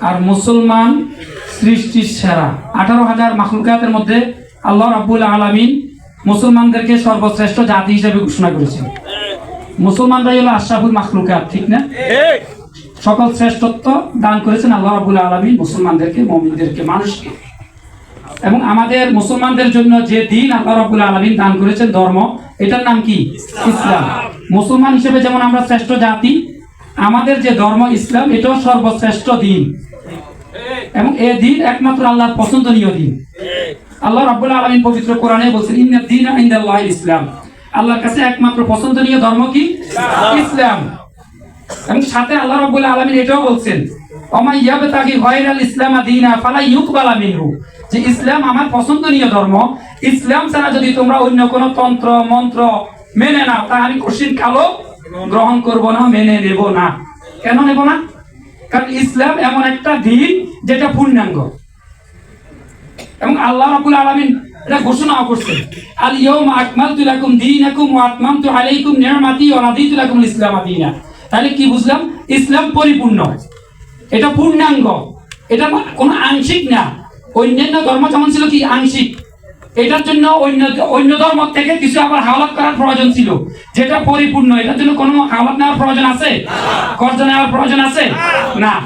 আর মুসলমান সৃষ্টির সেরা। আঠারো হাজার মাখলুকাতের মধ্যে আল্লাহ রাব্বুল আলামিন মুসলমানদেরকে সর্বশ্রেষ্ঠ জাতি হিসেবে ঘোষণা করেছেন। মুসলমানরাই হলো আশরাফুল মাখলুকাত ঠিক না? সকল শ্রেষ্ঠত্ব দান করেছেন আল্লাহ রাবুল আলমী মুসলমানদেরকে মমিনদেরকে মানুষকে। এবং আমাদের মুসলমানদের জন্য যে দিন আল্লাহ রাবুল আলমিন দান করেছেন ধর্ম এটার নাম কি? ইসলাম। মুসলমান হিসেবে যেমন আমরা শ্রেষ্ঠ জাতি আমাদের যে ধর্ম ইসলাম, এটাও সর্বশ্রেষ্ঠ দিন। এবং এ দিন একমাত্র আল্লাহর পছন্দনীয় দিন। আল্লাহ রাব্বুল আলামিন পবিত্র কোরআনে বলছেন, ইন্না দীন ইনদাল্লাহি ইসলাম। আল্লাহর কাছে একমাত্র পছন্দনীয় ধর্ম কি? ইসলাম। এবং সাথে আল্লাহ রাব্বুল আলামিন এটাও বলছেন ওমা ইয়াবতাগি গায়রাল ইসলাম ফালা যে ইসলাম আমার পছন্দনীয় ধর্ম, ইসলাম ছাড়া যদি তোমরা অন্য কোন তন্ত্র, মন্ত্র মেনে তা আমি কঠিন কালো গ্রহণ করব না, মেনে নেব না। কেন নেব না? কারণ ইসলাম এমন একটা দিন যেটা পূর্ণাঙ্গ। এবং আল্লাহ রাব্বুল আলামিন এটা ঘোষণাও করছেন আল রাদিতু লাকুম ইসলাম তাহলে কি বুঝলাম? ইসলাম পরিপূর্ণ। এটা পূর্ণাঙ্গ। এটা কোনো আংশিক না। অন্যান্য ধর্ম যেমন ছিল কি? আংশিক। এটার জন্য অন্য অন্য ধর্ম থেকে কিছু আবার হাওলাত করার প্রয়োজন ছিল। যেটা পরিপূর্ণ, এটার জন্য কোনো হাওলাত নেওয়ার প্রয়োজন আছে? কর্জ নেওয়ার প্রয়োজন আছে? না।